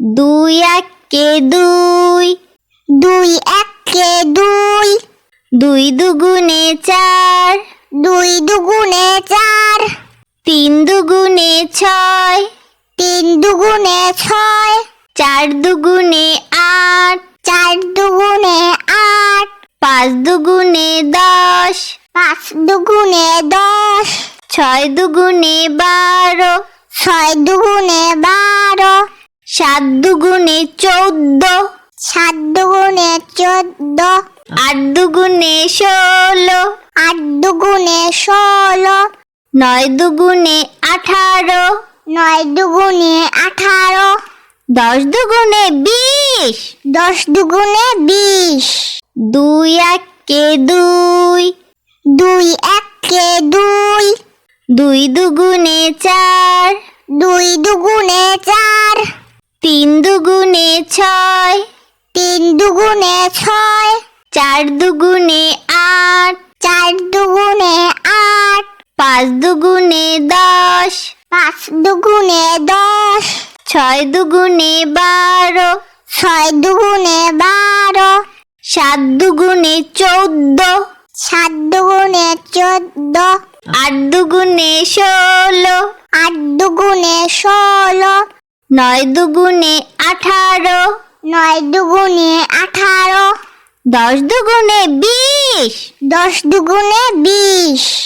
দুই একে দুই দুই একে দুই দুই দুগুণে চার দুই দুগুণে চার তিন দুগুণে ছয় তিন দুগুণে ছয় চার দুগুণে আট চার দুগুণে আট পাঁচ দুগুণে দশ পাঁচ দুগুণে দশ ছয় দুগুণে বারো ছয় দুগুণে বারো সাত দুগুণে চৌদ্দ। সাত দুগুণে চোদ্দ। আট দুগুণে ষোলো। আট দুগুণে ষোলো। নয় দুগুণে আঠারো। নয় দুগুণে আঠারো। দশ দুগুণে বিশ। দশ দুগুণে বিশ। দুই একে দুই। দুই একে দুই। দুই দুগুণে চার। দুই দুগুণে চার। ছয়। তিন দুগুণে ছয়, চার দুগুণে আট, চার দুগুণে আট, পাঁচ দুগুণে দশ, পাঁচ দুগুণে দশ, ছয় দুগুণে বারো, ছয় দুগুণে বারো, সাত দুগুণে চৌদ্দ, সাত দুগুণে চোদ্দ, আট দুগুণে ষোলো, আট দুগুণে ষোলো, নয় দুগুণে আঠারো। নয় দুগুণে আঠারো। দশ দুগুণে বিশ। দশ দুগুণে বিশ।